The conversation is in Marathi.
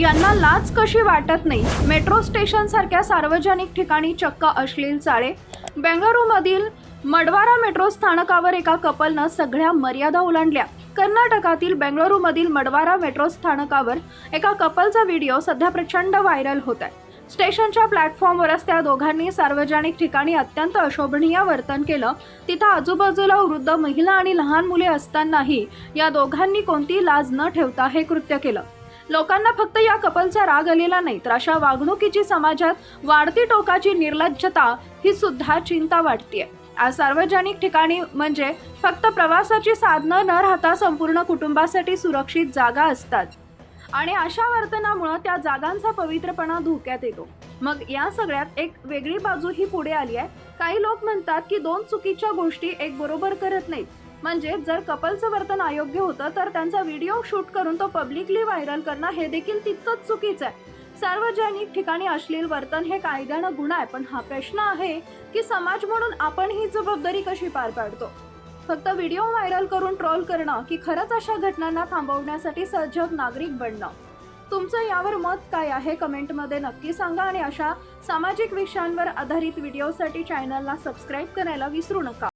यांना लाज कशी वाटत नाही? मेट्रो स्टेशन सारख्या सार्वजनिक ठिकाणी चक्क अश्लील चाळे. बेंगळुरूमधील मडवारा मेट्रो स्थानकावर एका कपलनं सगळ्या मर्यादा ओलांडल्या. कर्नाटकातील बेंगळुरूमधील मडवारा मेट्रो स्थानकावर एका कपलचा व्हिडिओ सध्या प्रचंड व्हायरल होत आहे स्टेशनच्या प्लॅटफॉर्मवरच त्या दोघांनी सार्वजनिक ठिकाणी अत्यंत अशोभनीय वर्तन केलं. तिथं आजूबाजूला वृद्ध महिला आणि लहान मुले असतानाही या दोघांनी कोणती लाज न ठेवता हे कृत्य केलं. लोकांना फक्त या कपलचा राग आलेला नाही तर अशा वागणुकीची समाजात वाढती टोकाची निर्लज्जता ही सुद्धा चिंता वाटते आज सार्वजनिक ठिकाणी म्हणजे फक्त प्रवासाची साधनं न राहता संपूर्ण कुटुंबासाठी सुरक्षित जागा असतात. आणि अशा वर्तनामुळं त्या जागांचा पवित्रपणा धोक्यात येतो. मग या सगळ्यात एक वेगळी बाजू ही पुढे आली आहे. काही लोक म्हणतात की दोन चुकीच्या गोष्टी एक बरोबर करत नाहीत. म्हणजे जर कपलचं वर्तन अयोग्य होतं तर त्यांचा व्हिडिओ शूट करून तो पब्लिकली व्हायरल करणं हे देखील तितकंच चुकीचं आहे. सार्वजनिक ठिकाणी अश्लील वर्तन हे कायद्यानं गुन्हा आहे पण हा प्रश्न आहे की समाज म्हणून आपण ही जबाबदारी कशी पार पाडतो? फक्त व्हिडिओ व्हायरल करून ट्रोल करणं की खरंच अशा घटनांना थांबवण्यासाठी सजग नागरिक बनणं? तुमचं यावर मत काय आहे? कमेंटमध्ये नक्की सांगा आणि अशा सामाजिक विषयांवर आधारित व्हिडिओसाठी चॅनलला सबस्क्राईब करायला विसरू नका.